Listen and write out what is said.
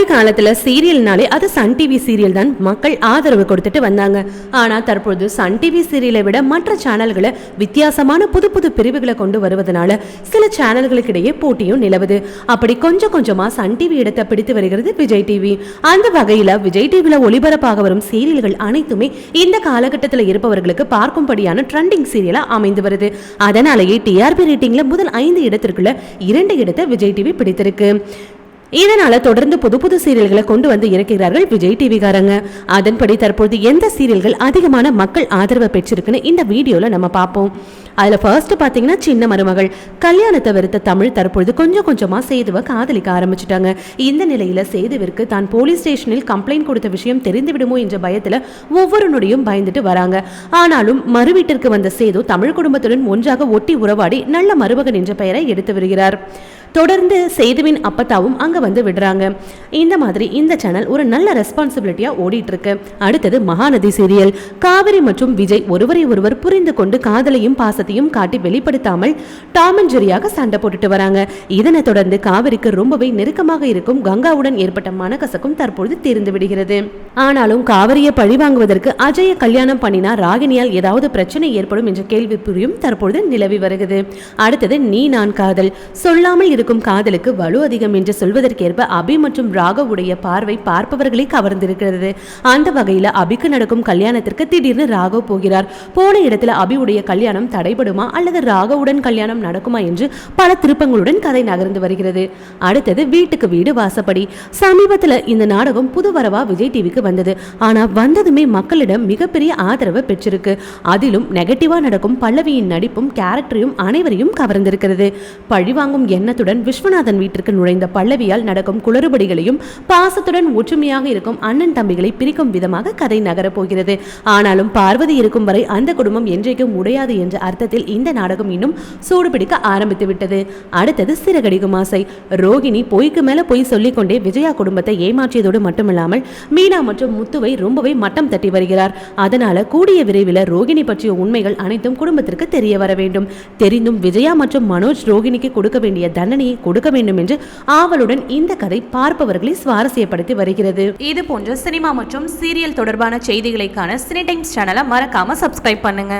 ஒரு காலத்துல சீரியல்னாலே அது சன் டிவி சீரியல் தான். மக்கள் ஆதரவு கொடுத்துட்டு வந்தாங்க. ஆனா தற்பொழுது சன் டிவி சீரியலை விட மற்ற சேனல்களை வித்தியாசமான புது புது பிரிவுகளை கொண்டு வருவதனால சில சேனல்களுக்கு இடையே போட்டியும் நிலவுது. அப்படி கொஞ்சம் கொஞ்சமா சன் டிவி இடத்தை பிடித்து வருகிறது விஜய் டிவி. அந்த வகையில விஜய் டிவியில் ஒளிபரப்பாக வரும் சீரியல்கள் அனைத்துமே இந்த காலகட்டத்தில் இருப்பவர்களுக்கு பார்க்கும்படியான ட்ரெண்டிங் சீரியலா அமைந்து வருது. அதனாலேயே டிஆர்பி ரேட்டிங்ல முதல் ஐந்து இடத்திற்குள்ள இரண்டு இடத்தை விஜய் டிவி பிடித்திருக்கு. இதனால தொடர்ந்து புது புது சீரியல்களை கொண்டு வந்து இறக்கிறார்கள் விஜய் டிவிகாரங்க அதன்படி தற்போது எந்த சீரியல்கள் அதிகமான மக்கள் ஆதரவை பெற்றிருக்குன்னு இந்த வீடியோல நம்ம பார்ப்போம். அதுல ஃபர்ஸ்ட் பாத்தீங்கன்னா சின்ன மருமகள். கல்யாணத்தை வெறுத்த தமிழ் தற்பொழுது கொஞ்சம் கொஞ்சமா சேதுவை காதலிக்க ஆரம்பிச்சிட்டாங்க. இந்த நிலையில சேதுவிற்கு தான் போலீஸ் ஸ்டேஷனில் கம்ப்ளைண்ட் கொடுத்த விஷயம் தெரிந்து விடுமோ என்ற பயத்துல ஒவ்வொரு நொடியும் பயந்துட்டு வராங்க. ஆனாலும் மறு வீட்டிற்கு வந்த சேது தமிழ் குடும்பத்துடன் ஒன்றாக ஒட்டி உறவாடி நல்ல மருமகன் என்ற பெயரை எடுத்து வருகிறார். தொடர்ந்து சேதுவின் அப்பத்தாவும் அங்கே வந்து விடுறாங்க. இந்த மாதிரி இந்த சேனல் ஒரு நல்ல ரெஸ்பான்சிபிலிட்டியாக ஓடிட்டு இருக்கு அடுத்தது மகாநதி சீரியல். காவிரி மற்றும் விஜய் ஒருவரை ஒருவர் புரிந்து கொண்டு காதலையும் பாசத்தையும் காட்டி வெளிப்படுத்தாமல் டாம் அண்ட் ஜெரியாக சண்டை போட்டுட்டு வராங்க. இதனை தொடர்ந்து காவிரிக்கு ரொம்பவே நெருக்கமாக இருக்கும் கங்காவுடன் ஏற்பட்ட மனக்கசக்கும் தற்பொழுது தீர்ந்து விடுகிறது. ஆனாலும் காவிரியை பழி வாங்குவதற்கு அஜய கல்யாணம் பண்ணினா ராகினியால் ஏதாவது பிரச்சனை ஏற்படும் என்ற கேள்வி புரியும் தற்பொழுது நிலவி வருகிறது. அடுத்தது நீ நான் காதல். சொல்லாமல் இருக்கும் காதலுக்கு வலு அதிகம் என்று சொல்வதற்கேற்ப அபி மற்றும் ராகவுடைய பார்வை பார்ப்பவர்களை கவர்ந்திருக்கிறது. அந்த வகையில் அபிக்கு நடக்கும் கல்யாணத்திற்கு திடீர்னு ராகவ் போகிறார். போன இடத்துல அபியுடைய கல்யாணம் தடைபடுமா அல்லது ராகவுடன் கல்யாணம் நடக்குமா என்று பல திருப்பங்களுடன் கதை நகர்ந்து வருகிறது. அடுத்தது வீட்டுக்கு வீடு வாசப்படி. சமீபத்துல இந்த நாடகம் புது வரவா விஜய் டிவிக்கு வந்தது. ஆனா வந்ததுமே மக்களிடம் மிகப்பெரிய ஆதரவை பெற்றிருக்கு. அதிலும் நெகட்டிவா நடக்கும் பல்லவியின் நடிப்பும் கேரக்டரையும் அனைவரையும் கவர்ந்திருக்கிறது. பழிவாங்கும் எண்ணத்துடன் விஸ்வநாதன் வீட்டிற்கு நுழைந்த பல்லவியால் நடக்கும் குளறுபடிகளையும் பாசத்துடன் ஒற்றுமையாக இருக்கும் அண்ணன் தம்பிகளை பிரிக்கும் விதமாக கதை நகரப் போகிறது. ஆனாலும் பார்வதி இருக்கும் வரை அந்த குடும்பம் என்றைக்கும் உடையாது என்ற அர்த்தத்தில் இந்த நாடகம் இன்னும் சூடுபிடிக்க ஆரம்பித்து விட்டது. அடுத்தது சிறகடிக்கும் ஆசை ரோகிணி பொய்க்கு மேல பொய் சொல்லிக்கொண்டே விஜயா குடும்பத்தை ஏமாற்றியதோடு மட்டுமில்லாமல் மீனா மற்றும் முத்துவை ரொம்பவே மட்டம் தட்டி வருகிறார். அதனால கூடிய விரைவில் ரோகிணி பற்றிய உண்மைகள் அனைத்தும் குடும்பத்திற்கு தெரிய வர வேண்டும். தெரிந்தும் விஜயா மற்றும் மனோஜ் ரோகிணிக்கு கொடுக்க வேண்டிய தண்டனை தண்டனையை கொடுக்க வேண்டும் என்று ஆவலுடன் இந்த கதை பார்ப்பவர்களை சுவாரஸ்யப்படுத்தி வருகிறது. இது போன்ற சினிமா மற்றும் சீரியல் தொடர்பான செய்திகளைக்கான சினி டைம்ஸ் சேனலை மறக்காம சப்ஸ்கிரைப் பண்ணுங்க.